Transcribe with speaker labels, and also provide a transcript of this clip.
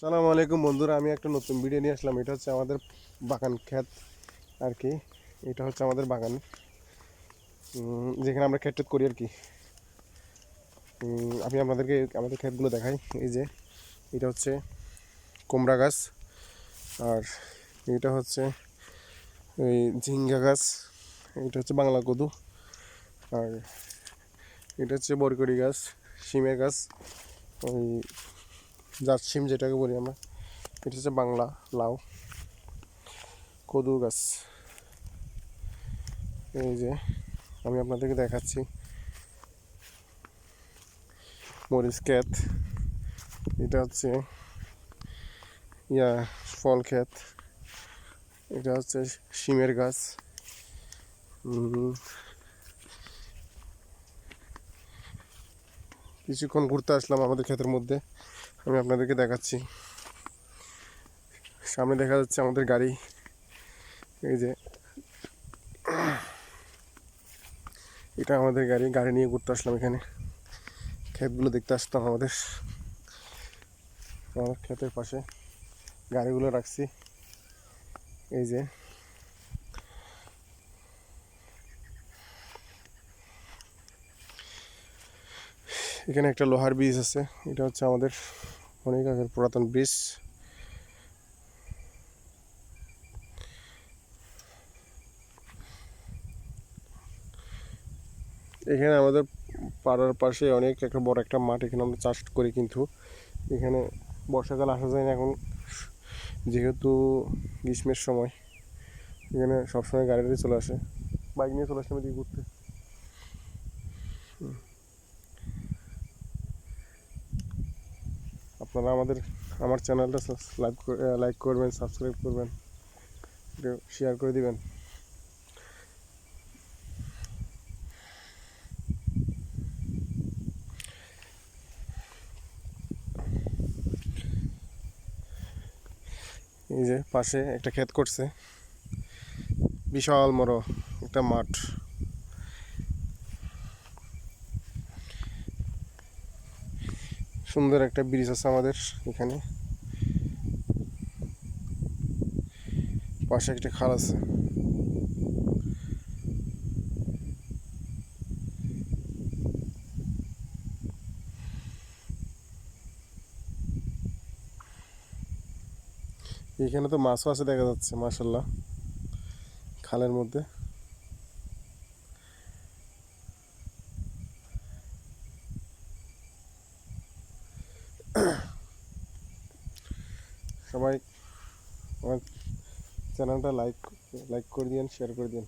Speaker 1: সালাম আলাইকুম বন্ধুরা, আমি একটা নতুন ভিডিও নিয়ে আসলাম। এটা হচ্ছে আমাদের বাগান ক্ষেত আর কি। এটা হচ্ছে আমাদের বাগান। যেখানে আমরা ক্ষেত করি আর কি। আমি আপনাদেরকে আমাদের ক্ষেতগুলো দেখাই। এই যে, এটা হচ্ছে কুমড়া গাছ আর এটা হচ্ছে এই ঝিঙ্গা গাছ। এটা হচ্ছে বাংলা কদু। আর এটা হচ্ছে বরকড়ি গাছ, শিমের গাছ, ওই জাত সিম যেটাকে বলি আমরা, এটা হচ্ছে বাংলা লাউ, কদু গাছ। এই যে আমি আপনাদেরকে দেখাচ্ছি। মরিচ ক্ষেত, এটা হচ্ছে ইয়া ফল ক্ষেত, এটা হচ্ছে শিমের গাছ। কিছুক্ষণ ঘুরতে আসলাম আমাদের ক্ষেতের মধ্যে। আমি আপনাদেরকে দেখাচ্ছি। সামনে দেখা যাচ্ছে আমাদের গাড়ি। এই যে। এটা আমাদের গাড়ি। গাড়ি নিয়ে ঘুরতে আসলাম এখানে। ক্ষেতগুলো দেখতে আসতাম আমাদের। আমার ক্ষেতের পাশে গাড়িগুলো রাখছি। এই যে। এখানে একটা লোহার ব্রিজ আছে। এটা হচ্ছে আমাদের অনেক আগের পুরাতন ব্রিজ। এখানে আমাদের পাড়ার পাশে অনেক একটা বড় একটা মাঠ, এখানে আমরা চাষ করি কিন্তু। এখানে বর্ষাকাল আসা যায় না এখন, যেহেতু গ্রীষ্মের সময়। এখানে সবসময় গাড়ি চলে আসে। বাইক নিয়ে চলে আসলাম এদিকে ঘুরতে। আপনারা আমাদের, আমার চ্যানেলটা লাইক লাইক করবেন, সাবস্ক্রাইব করবেন শেয়ার করে দিবেন। এই যে পাশে একটা ক্ষেত করছে, বিশাল বড় একটা মাঠ। সুন্দর একটা ব্রিজ আছে আমাদের এখানে। পাশে একটা খাল আছে। এখানে তো মাছও আছে দেখা যাচ্ছে মাশাল্লাহ খালের মধ্যে। সবাই আমার চ্যানেলটা লাইক লাইক করে দিন শেয়ার করে দিন